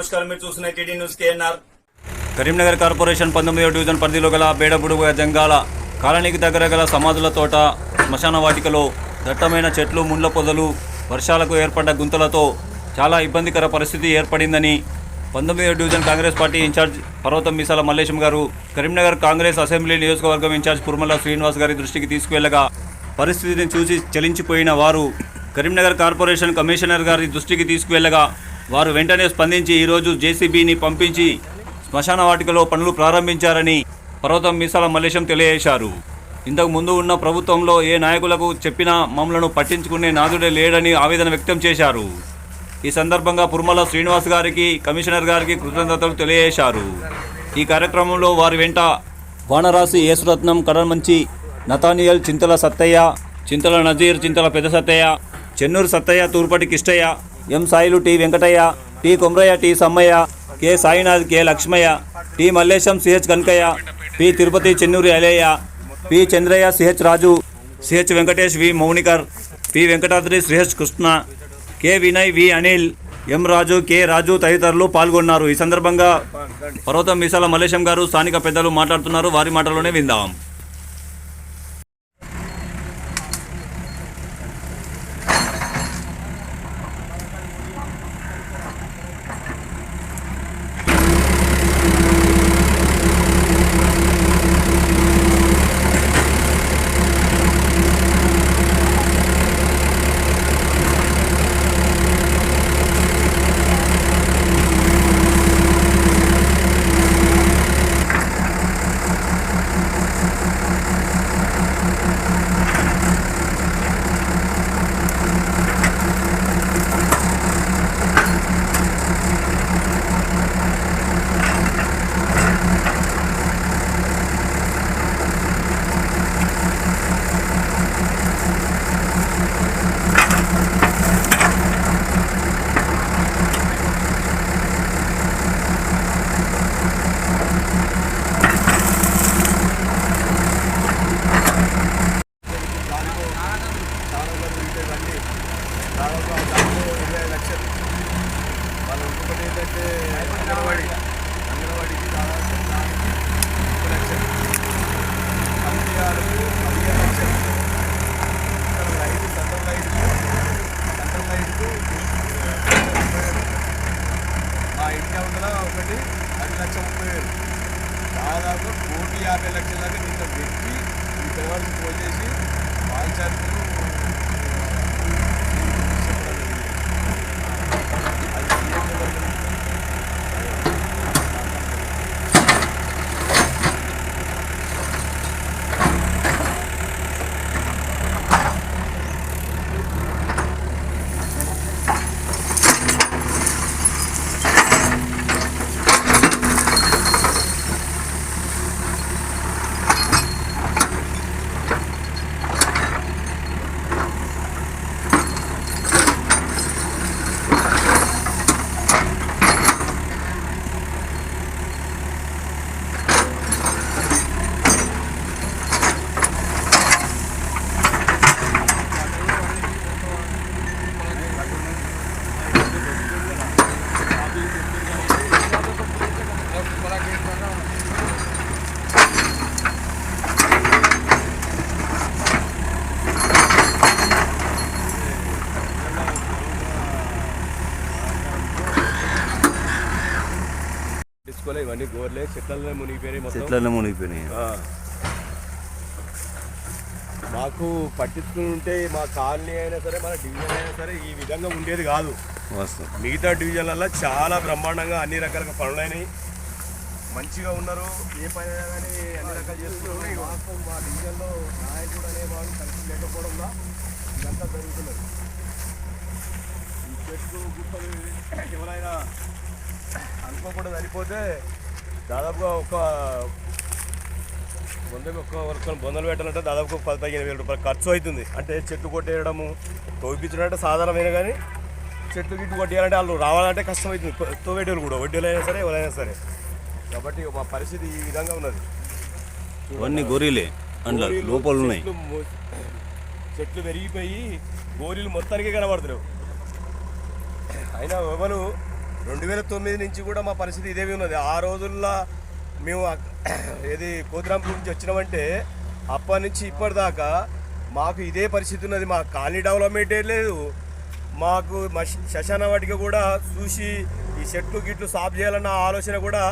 నమస్కారం. మీరు చూస్తున్న TD news KNR. Karimnagar corporation పంతొమ్మిదవ డివిజన్ పరిధిలో గల బేడబుడు జంగాల కాలనీకి దగ్గర గల సమాధుల తోట శ్మశాన వాటికలో దట్టమైన చెట్లు ముండ్ల పొదలు వర్షాలకు ఏర్పడ్డ గుంతలతో చాలా ఇబ్బందికర పరిస్థితి ఏర్పడిందని పంతొమ్మిదవ డివిజన్ కాంగ్రెస్ పార్టీ ఇన్ఛార్జ్ పర్వతం మీసాల మల్లేశం గారు కరీంనగర్ కాంగ్రెస్ అసెంబ్లీ నియోజకవర్గం ఇన్ఛార్జ్ కుర్మల శ్రీనివాస్ గారి దృష్టికి తీసుకువెళ్ళగా పరిస్థితిని చూసి చలించిపోయిన వారు కరీంనగర్ కార్పొరేషన్ కమిషనర్ గారి దృష్టికి తీసుకువెళ్ళగా వారు వెంటనే స్పందించి ఈరోజు జేసీబీని పంపించి శ్మశాన వాటికలో పనులు ప్రారంభించారని పర్వతం మీసాల మల్లేశం తెలియజేశారు. ఇంతకు ముందు ఉన్న ప్రభుత్వంలో ఏ నాయకులకు చెప్పినా మమ్మలను పట్టించుకునే నాదుడే లేడని ఆవేదన వ్యక్తం చేశారు. ఈ సందర్భంగా పుర్మల శ్రీనివాస్ గారికి కమిషనర్ గారికి కృతజ్ఞతలు తెలియజేశారు. ఈ కార్యక్రమంలో వారి వెంట వానరాశి యేసురత్నం కడమంచి నతానియల్ చింతల సత్తయ్య చింతల నజీర్ చింతల పెద్ద Sattaiah Chennuru Sattaiah Turpati Kistaiah M Sailu T Venkataiah T Kumraiah T Sammaiah K Sainath K Lakshmaiah T Mallesham CH Kanakaiah P Tirupati Chennuri Alaiah P Chandraiah CH Raju CH Venkatesh V Mounikar P Venkatadri CH Krishna K Vinay V Anil M Raju K Raju తదితరులు పాల్గొన్నారు. ఈ సందర్భంగా పర్వతం మీసాల మల్లేశం గారు స్థానిక పెద్దలు మాట్లాడుతున్నారు. వారి మాటలోనే విందాం. తీసుకోలే ఇవన్నీ గోర్లే చెట్లలో మునిగిపోయినాయి చెట్లలో మునిగిపోయినాయి. మాకు పట్టించుకుని ఉంటే మా కాలనీ అయినా సరే మన డివిజన్ అయినా సరే ఈ విధంగా ఉండేది కాదు. మిగతా డివిజన్లలో చాలా బ్రహ్మాండంగా అన్ని రకాల పనులైనవి మంచిగా ఉన్నారు ఏ పని కానీ అన్ని రకాలు చేస్తున్నారు మా డివిజన్లో నాయకుడు అనేవాడు కలిసి లేకపోవడం ఇదంతా జరుగుతున్నది. ఈ చెట్లు గుట్టలు ఎవరైనా అనుకోకుండా చనిపోతే దాదాపుగా ఒక వందకి ఒక్క వరకు బొందలు పెట్టాలంటే దాదాపు పది పదిహేను వేల రూపాయలు ఖర్చు అవుతుంది. అంటే చెట్టు కొట్టేయడము తోపించడం అంటే సాధారణమైన కానీ చెట్లు గిట్టు కొట్టేయాలంటే వాళ్ళు రావాలంటే కష్టం అవుతుంది తోవేటోళ్ళు కూడా వడ్డీలు అయినా సరే ఎవరైనా సరే. కాబట్టి మా పరిస్థితి ఈ విధంగా ఉన్నది. అవన్నీ గొర్రెలే గోరీలు, లోపల ఉన్నాయి. చెట్లు పెరిగిపోయి గోరీలు మొత్తానికి కనబడతలేవు అయినా ఎవరు రెండు వేల తొమ్మిది నుంచి కూడా మా పరిస్థితి ఇదే ఉన్నది. ఆ రోజుల్లో మేము ఏది కోతిరాంపూర్ నుంచి వచ్చినామంటే అప్పటి నుంచి ఇప్పటిదాకా మాకు ఇదే పరిస్థితి ఉన్నది. మా కాలనీ డెవలప్మెంటే లేదు. మాకు మా శ- శ్మశాన వాటికి కూడా చూసి ఈ చెట్లు గిట్లు సాఫ్ చేయాలన్న ఆలోచన కూడా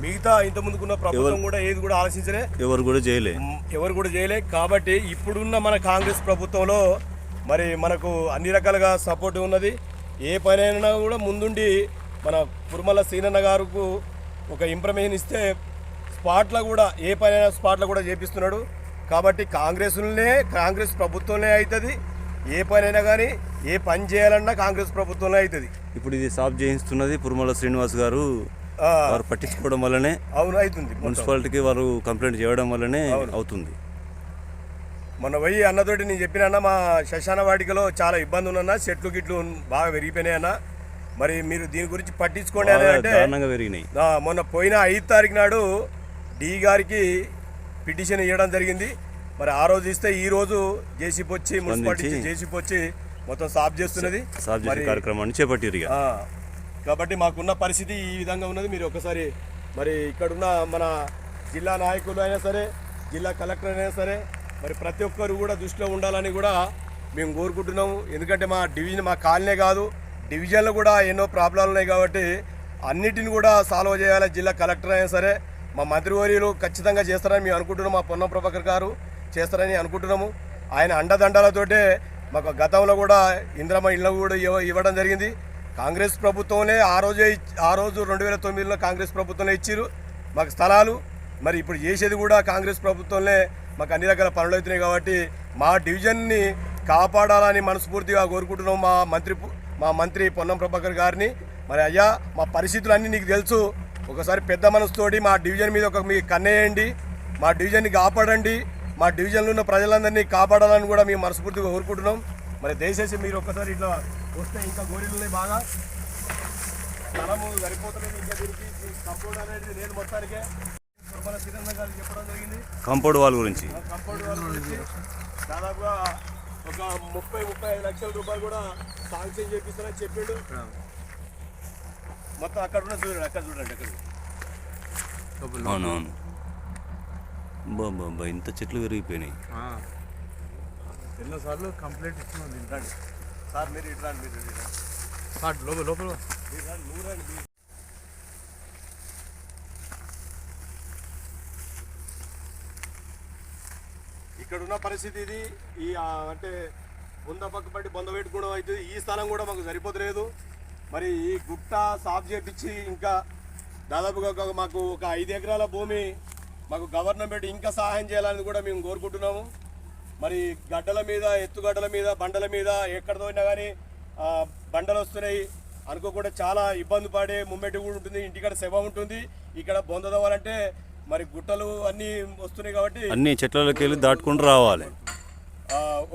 మిగతా ఇంత ముందుకున్న ప్రభుత్వం కూడా ఏది కూడా ఆలోచించలే. ఎవరు కూడా చేయలే. ఎవరు కూడా చేయలే. కాబట్టి ఇప్పుడున్న మన కాంగ్రెస్ ప్రభుత్వంలో మరి మనకు అన్ని రకాలుగా సపోర్ట్ ఉన్నది. ఏ పనైనా కూడా ముందుండి మన కురుమల సీనన్న గారుకు ఒక ఇంప్రమేషన్ ఇస్తే స్పాట్లో కూడా ఏ పనైనా స్పాట్లో కూడా చేపిస్తున్నాడు. కాబట్టి కాంగ్రెస్లోనే కాంగ్రెస్ ప్రభుత్వంలో అవుతుంది ఏ పనైనా కానీ ఏ పని చేయాలన్నా కాంగ్రెస్ ప్రభుత్వంలో అవుతుంది ఇప్పుడు ఇది సాఫ్ చేయిస్తున్నది పురుమల శ్రీనివాస్ గారు. వారు పట్టించుకోవడం వల్లనే అవును అవుతుంది. మున్సిపాలిటీకి వారు కంప్లైంట్ చేయడం వల్లనే అవుతుంది. మొన్న పోయి అన్నతోటి నేను చెప్పిన మా శ్మశాన వాటికలో చాలా ఇబ్బంది ఉందన్న చెట్లు గిట్లు బాగా పెరిగిపోయినాయి అన్న మరి మీరు దీని గురించి పట్టించుకోండి అని అంటే పెరిగినాయి. మొన్న పోయిన ఐదు తారీఖు నాడు డి గారికి పిటిషన్ ఇవ్వడం జరిగింది. మరి ఆ రోజు ఇస్తే ఈ రోజు జేసీపీ వచ్చి మున్సిపాలిటీ జేసీపీ వచ్చి మొత్తం సాఫ్ చేస్తున్నది. కార్యక్రమాన్ని చేపట్టిరు కాబట్టి మాకున్న పరిస్థితి ఈ విధంగా ఉన్నది. మీరు ఒకసారి మరి ఇక్కడున్న మన జిల్లా నాయకులు అయినా సరే జిల్లా కలెక్టర్ అయినా సరే మరి ప్రతి ఒక్కరు కూడా దృష్టిలో ఉండాలని కూడా మేము కోరుకుంటున్నాము. ఎందుకంటే మా డివిజన్ మా కాలనీ కాదు. డివిజన్లో కూడా ఎన్నో ప్రాబ్లంలు ఉన్నాయి కాబట్టి అన్నిటిని కూడా సాల్వ్ చేయాలి. జిల్లా కలెక్టర్ అయినా సరే మా మంత్రివర్యులు ఖచ్చితంగా చేస్తారని మేము అనుకుంటున్నాం. మా పొన్నం ప్రభాకర్ గారు చేస్తారని అనుకుంటున్నాము. ఆయన అండదండలతోటే మాకు గతంలో కూడా ఇంద్రమ్మ ఇళ్ళ కూడా ఇవ్వ- ఇవ్వడం జరిగింది. కాంగ్రెస్ ప్రభుత్వంలో ఆ రోజే ఆ రోజు రెండు వేల తొమ్మిదిలో కాంగ్రెస్ ప్రభుత్వంలో ఇచ్చారు మాకు స్థలాలు మరి ఇప్పుడు చేసేది కూడా కాంగ్రెస్ ప్రభుత్వంలో మాకు అన్ని రకాల పనులు అవుతున్నాయి కాబట్టి మా డివిజన్ని కాపాడాలని మనస్ఫూర్తిగా కోరుకుంటున్నాం మా మంత్రి మా మంత్రి పొన్నం ప్రభాకర్ గారిని. మరి అయ్యా మా పరిస్థితులు అన్నీ నీకు తెలుసు. ఒకసారి పెద్ద మనసుతోటి మా డివిజన్ మీద ఒక మీ కన్నేయండి. మా డివిజన్ని కాపాడండి. మా డివిజన్లో ఉన్న ప్రజలందరినీ కాపాడాలని కూడా మేము మనస్ఫూర్తిగా కోరుకుంటున్నాం. మరి దయచేసి మీరు ఒక్కసారి ఇట్లా వస్తే ఇంకా గోరీలు ఉన్నాయి బాగా. స్థలము సరిపోతలేదు ఇంకా దీనికి. కంపౌండ్ అనేది లేదు మొత్తానికే చెప్పడం జరిగింది. కాంపౌండ్ వాల్ గురించి. కంపౌండ్ వాళ్ళ గురించి దాదాపుగా ఒక ముప్పై ముప్పై ఐదు లక్షల రూపాయలు కూడా శాంక్షన్ చేపిస్తారని చెప్పిండు. మొత్తం అక్కడ ఉన్న చూడండి అక్కడ చూడండి అక్కడ అవునవును. బాబా ఇంత చెట్లు పెరిగిపోయినాయి ఎన్నోసార్లు కంప్లైంట్ ఇచ్చినాం రండి సార్ మీరు ఇటు రండి మీరు. సార్ లోపల లోపల మీరు రండి, నువ్వు రండి మీరు. ఇక్కడ ఉన్న పరిస్థితి ఇది. ఈ అంటే బొంద పక్క పట్టి బొంద పెట్టుకోవడం అవుతుంది ఈ స్థలం కూడా మాకు సరిపోతలేదు. మరి ఈ గుట్ట సాఫ్ చేపించి ఇంకా దాదాపుగా ఒక మాకు ఒక ఐదు ఎకరాల భూమి మాకు గవర్నమెంట్ ఇంకా సహాయం చేయాలని కూడా మేము కోరుకుంటున్నాము. మరి గడ్డల మీద ఎత్తుగడ్డల మీద బండల మీద ఎక్కడ కానీ బండలు వస్తున్నాయి. అనుకోకుండా చాలా ఇబ్బంది పడే ముమ్మెట్టి కూడా ఉంటుంది. ఇంటికాడ శవ ఉంటుంది. ఇక్కడ బొంద తవ్వాలంటే మరి గుట్టలు అన్నీ వస్తున్నాయి కాబట్టి అన్ని చెట్లలోకి వెళ్ళి దాటుకుంటూ రావాలి.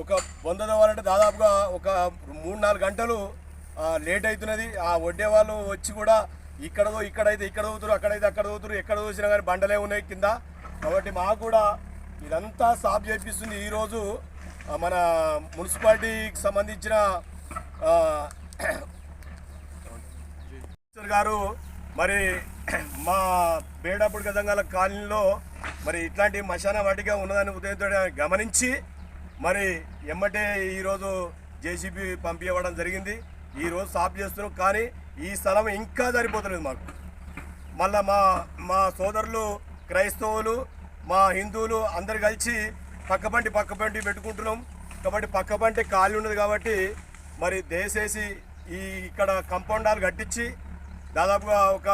ఒక బొంద తవ్వాలంటే దాదాపుగా ఒక మూడు నాలుగు గంటలు లేట్ అవుతున్నది. ఆ వడ్డే వాళ్ళు వచ్చి కూడా ఇక్కడదో ఇక్కడైతే ఇక్కడ తవ్వుతారు అక్కడైతే అక్కడ తవ్వుతారు ఎక్కడ చూసినా కానీ బండలే ఉన్నాయి కింద. కాబట్టి మాకు కూడా ఇదంతా సాఫ్ చేపిస్తుంది. ఈరోజు మన మున్సిపాలిటీకి సంబంధించిన గారు మరి మా బేడాపుడు గదంగాల కాలనీలో మరి ఇట్లాంటి మశాన వాటిగా ఉన్నదని ఉదయంతో గమనించి మరి ఎమ్మటే ఈరోజు జేసీబీ పంపించడం జరిగింది. ఈరోజు సాఫ్ చేస్తున్నాం. కానీ ఈ స్థలం ఇంకా సరిపోతలేదు మాకు. మళ్ళా మా మా సోదరులు క్రైస్తవులు మా హిందువులు అందరు కలిసి పక్కబంటి పక్కబంటి పెట్టుకుంటున్నాం. కాబట్టి పక్కబంటి ఖాళీ ఉన్నది కాబట్టి మరి దయచేసి ఈ ఇక్కడ కంపౌండాలు కట్టించి దాదాపుగా ఒక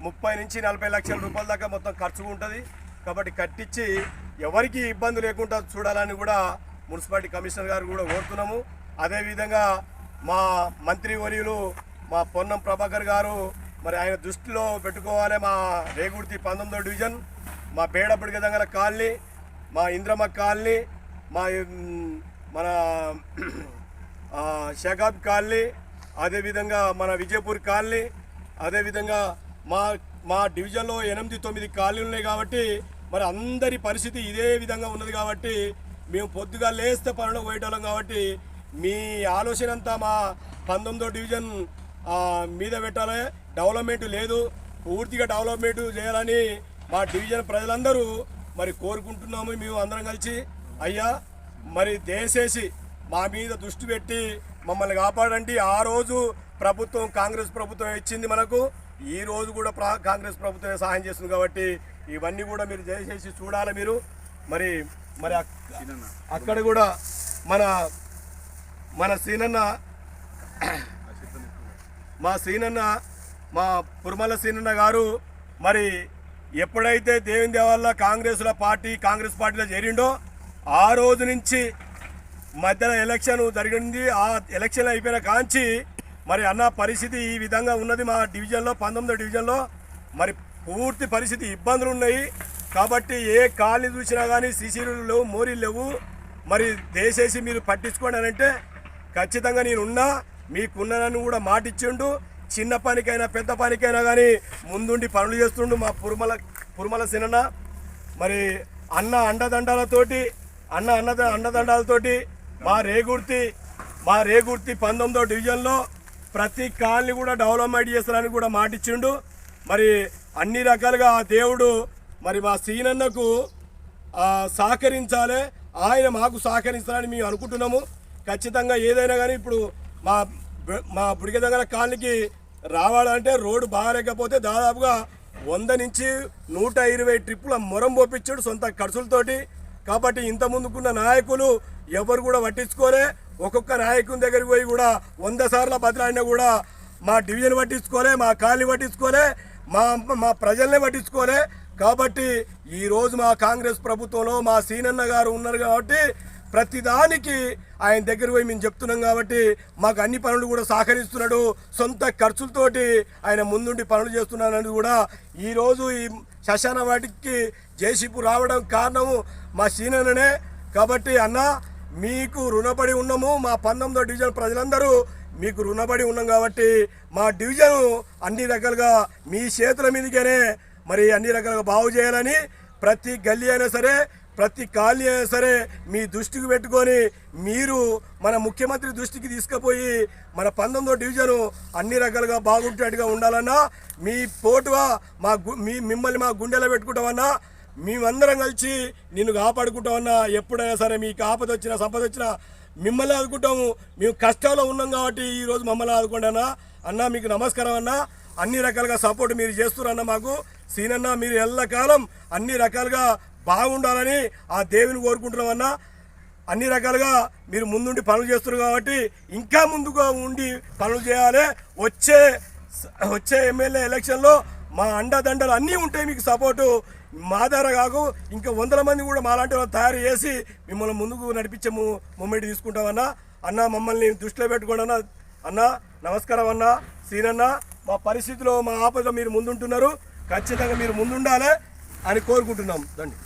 ముప్పై నుంచి నలభై లక్షల రూపాయల దాకా మొత్తం ఖర్చు ఉంటుంది. కాబట్టి కట్టించి ఎవరికి ఇబ్బంది లేకుండా చూడాలని కూడా మున్సిపాలిటీ కమిషనర్ గారు కూడా కోరుతున్నాము. అదేవిధంగా మా మంత్రి వర్యులు మా పొన్నం ప్రభాకర్ గారు మరి ఆయన దృష్టిలో పెట్టుకోవాలి మా రేగుర్తి పంతొమ్మిదో డివిజన్ మా బేడపడి గదంగల కాలనీ మా ఇంద్రమ్మ కాలనీ మా మన ఆ, షగాబ్ కాలనీ అదేవిధంగా మన విజయపూర్ కాలనీ అదేవిధంగా మా మా డివిజన్లో ఎనిమిది తొమ్మిది కాలనీలు ఉన్నాయి కాబట్టి మరి అందరి పరిస్థితి ఇదే విధంగా ఉన్నది కాబట్టి మేము పొద్దుగా లేస్తే పనులకు పోయేటోళ్ళం కాబట్టి మీ ఆలోచన అంతా మా పంతొమ్మిదో డివిజన్ మీద పెట్టాలి. డెవలప్మెంట్ లేదు. పూర్తిగా డెవలప్మెంట్ చేయాలని మా డివిజన్ ప్రజలందరూ మరి కోరుకుంటున్నాము మేము అందరం కలిసి. అయ్యా మరి దయచేసి మా మీద దృష్టి పెట్టి మమ్మల్ని కాపాడండి. ఆ రోజు ప్రభుత్వం కాంగ్రెస్ ప్రభుత్వం ఇచ్చింది మనకు. ఈ రోజు కూడా ప్రా- కాంగ్రెస్ ప్రభుత్వమే సహాయం చేస్తుంది కాబట్టి ఇవన్నీ కూడా మీరు దయచేసి చూడాలి మీరు. మరి మరి అక్- అక్కడ కూడా మన మన సీనన్న మా సీనన్న మా పురమల సీనన్న గారు మరి ఎప్పుడైతే దేవుని దేవల్ల కాంగ్రెస్ల పార్టీ కాంగ్రెస్ పార్టీలో చేరిండో ఆ రోజు నుంచి మధ్యలో ఎలక్షన్ జరిగింది. ఆ ఎలక్షన్ అయిపోయిన కాంచి మరి అన్న పరిస్థితి ఈ విధంగా ఉన్నది మా డివిజన్లో పంతొమ్మిదో డివిజన్లో. మరి పూర్తి పరిస్థితి ఇబ్బందులు ఉన్నాయి. కాబట్టి ఏ కాళ్ళు చూసినా కానీ సీసీలు లేవు మోరీలు లేవు. మరి దయచేసి మీరు పట్టించుకోండి అని అంటే ఖచ్చితంగా నేనున్నా మీకున్నానని కూడా మాటిచ్చిండు చిన్న పనికైనా పెద్ద పనికైనా కానీ ముందుండి పనులు చేస్తుండు మా పురుమల పురుమల సినన్న. మరి అన్న అండదండాలతోటి అన్న అన్న అండదండాలతోటి మా రేగుర్తి మా రేగుర్తి పంతొమ్మిదో డివిజన్లో ప్రతి కాలనీ కూడా డెవలప్మెంట్ చేస్తారని కూడా మాటిచ్చిండు. మరి అన్ని రకాలుగా ఆ దేవుడు మరి మా సీనన్నకు సహకరించాలి. ఆయన మాకు సహకరించాలని మేము అనుకుంటున్నాము. ఖచ్చితంగా ఏదైనా కానీ ఇప్పుడు మా మా బుడిగ దగ్గర కాలనీకి రావాలంటే రోడ్డు బాగాలేకపోతే దాదాపుగా వంద నుంచి నూట ఇరవై ట్రిప్పుల మొరం పోపించాడు సొంత ఖర్చులతోటి. కాబట్టి ఇంత ముందుకున్న నాయకులు ఎవరు కూడా పట్టించుకోలే. ఒక్కొక్క నాయకుని దగ్గరికి పోయి కూడా వంద సార్లు బదిలాడినా కూడా మా డివిజన్ పట్టించుకోలే మా కాలనీ పట్టించుకోలే మా మా ప్రజల్నే పట్టించుకోలే. కాబట్టి ఈ రోజు మా కాంగ్రెస్ ప్రభుత్వంలో మా సీనన్న గారు ఉన్నారు కాబట్టి ప్రతిదానికి ఆయన దగ్గర పోయి మేము చెప్తున్నాం కాబట్టి మాకు అన్ని పనులు కూడా సహకరిస్తున్నాడు. సొంత ఖర్చులతోటి ఆయన ముందుండి పనులు చేస్తున్నానని కూడా ఈరోజు ఈ శశాన వాటికి జేసీపు రావడం కారణము మా సీనన్ననే. కాబట్టి అన్న మీకు రుణపడి ఉన్నాము మా పంతొమ్మిదో డివిజన్ ప్రజలందరూ మీకు రుణపడి ఉన్నాం కాబట్టి మా డివిజన్ అన్ని రకాలుగా మీ చేతుల మీదకేనే మరి అన్ని రకాలుగా బాగు చేయాలని ప్రతి గల్లీ అయినా సరే ప్రతి ఖాళీ అయినా సరే మీ దృష్టికి పెట్టుకొని మీరు మన ముఖ్యమంత్రి దృష్టికి తీసుకుపోయి మన పంతొమ్మిదో డివిజను అన్ని రకాలుగా బాగుంటేట్టుగా ఉండాలన్నా మీ పోటుగా మా గు- మీ మిమ్మల్ని మా గుండెలో పెట్టుకుంటామన్నా మేమందరం కలిసి నిన్ను కాపాడుకుంటామన్నా ఎప్పుడైనా సరే మీకు ఆపద వచ్చినా సంపద వచ్చినా మిమ్మల్ని ఆదుకుంటాము. మేము కష్టాల్లో ఉన్నాం కాబట్టి ఈరోజు మమ్మల్ని ఆదుకోండి అన్న. మీకు నమస్కారం అన్న. అన్ని రకాలుగా సపోర్ట్ మీరు చేస్తున్నారన్న మాకు. సీనన్న మీరు ఎల్లకాలం అన్ని రకాలుగా బాగుండాలని ఆ దేవుని కోరుకుంటున్నామన్న అన్ని. రకాలుగా మీరు ముందుండి పనులు చేస్తున్నారు కాబట్టి ఇంకా ముందుగా ఉండి పనులు చేయాలి. వచ్చే వచ్చే ఎమ్మెల్యే ఎలక్షన్లో మా అండదండలు అన్నీ ఉంటాయి మీకు సపోర్టు. మా ద్వారా కాకు ఇంకా వందల మంది కూడా మాలాంటి వాళ్ళు తయారు చేసి మిమ్మల్ని ముందుకు నడిపించే ము- మూమెంట్ తీసుకుంటామన్నా. అన్న మమ్మల్ని దృష్టిలో పెట్టుకోండి అన్న. అన్న నమస్కారం అన్న సీనన్న. మా పరిస్థితిలో మా ఆపద మీరు ముందుంటున్నారు. ఖచ్చితంగా మీరు ముందుండాలి అని కోరుకుంటున్నాం. దండి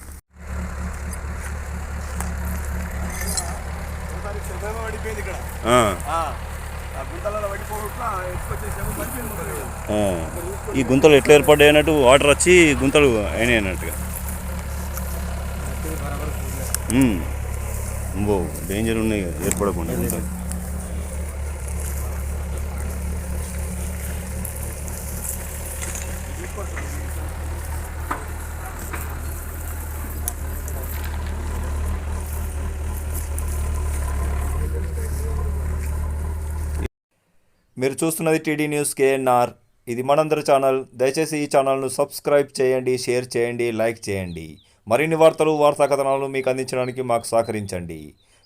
ఇక్కడ ఈ గుంతలు ఎట్లా ఏర్పడ్డాయి అన్నట్టు వాటర్ వచ్చి గుంతలు అయినాయి అన్నట్టుగా. ఇంబో డేంజర్ ఉన్నాయి ఏర్పడకుండా గుంతలు. మీరు చూస్తున్నది టీడీ న్యూస్ కేఎన్ఆర్. ఇది మనందరి ఛానల్. దయచేసి ఈ ఛానల్ను సబ్స్క్రైబ్ చేయండి షేర్ చేయండి లైక్ చేయండి. మరిన్ని వార్తలు వార్తా కథనాలు మీకు అందించడానికి మాకు సహకరించండి.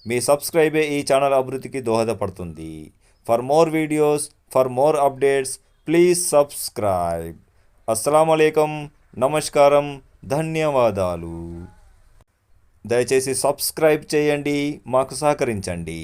మీ సబ్స్క్రైబే ఈ ఛానల్ అభివృద్ధికి దోహదపడుతుంది. For more videos for more updates please subscribe. అస్సలం అయికం నమస్కారం. ధన్యవాదాలు. దయచేసి సబ్స్క్రైబ్ చేయండి మాకు సహకరించండి.